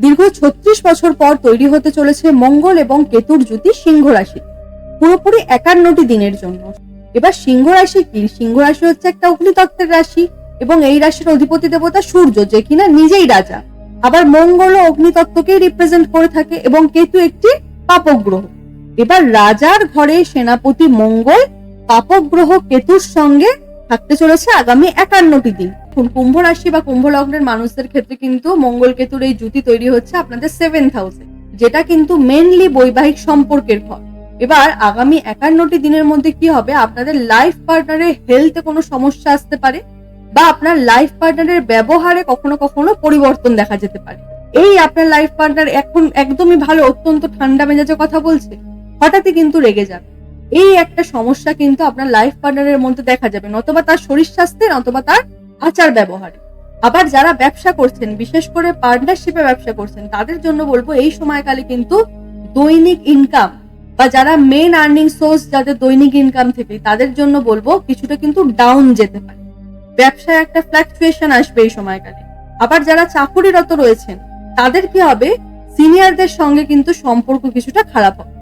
দীর্ঘ ছত্রিশ বছর পর তৈরি হতে চলেছে মঙ্গল এবং কেতুর জুতি সিংহ রাশি। পুরোপুরি একান্নটি দিনের জন্য। এবার সিংহ রাশি কি? সিংহ রাশি হচ্ছে একটা অগ্নিতত্ত্বের রাশি এবং এই রাশির অধিপতি দেবতা সূর্য, যে কিনা নিজেই রাজা। আবার মঙ্গল ও অগ্নিতত্ত্বকেই রিপ্রেজেন্ট করে থাকে এবং কেতু একটি পাপক গ্রহ এবার রাজার ঘরে সেনাপতি মঙ্গল পাপক গ্রহ কেতুর সঙ্গে থাকতে চলেছে আগামী একান্নটি দিন। কুম্ভ রাশি বা কুম্ভ লগ্নের মানুষদের ক্ষেত্রে কিন্তু মঙ্গল কেতুর এই জুতি তৈরি হচ্ছে আপনাদের সেভেন্থ হাউসে যেটা কিন্তু মেনলি বৈবাহিক সম্পর্কের ফল। এবার আগামী একান্নটি দিনের মধ্যে কি হবে? আপনাদের লাইফ পার্টনারের হেলথে কোনো সমস্যা আসতে পারে বা আপনার লাইফ পার্টনারের ব্যবহারে কখনো কখনো পরিবর্তন দেখা যেতে পারে। এই আপনার লাইফ পার্টনার এখন একদমই ভালো, অত্যন্ত ঠান্ডা মেজাজে কথা বলছে, হঠাৎই কিন্তু রেগে যাবে। এই একটা সমস্যা কিন্তু আপনার লাইফ পার্টনারের মধ্যে দেখা যাবে, নতবা তার শরীর স্বাস্থ্যে নতবা তার আচার ব্যবহারে। আবার যারা ব্যবসা করছেন, বিশেষ করে পার্টনারশিপে ব্যবসা করছেন, তাদের জন্য বলব এই সময়কালে কিন্তু দৈনিক ইনকাম বা যারা মেন আর্নিং সোর্স যাদের দৈনিক ইনকাম থেকে, তাদের জন্য বলব কিছুটা কিন্তু ডাউন যেতে পারে। ব্যবসায় একটা ফ্ল্যাকচুয়েশন আসবে এই সময়কালে। আবার যারা চাকুরিরত রয়েছেন, তাদের কি হবে? সিনিয়রদের সঙ্গে কিন্তু সম্পর্ক কিছুটা খারাপ হবে।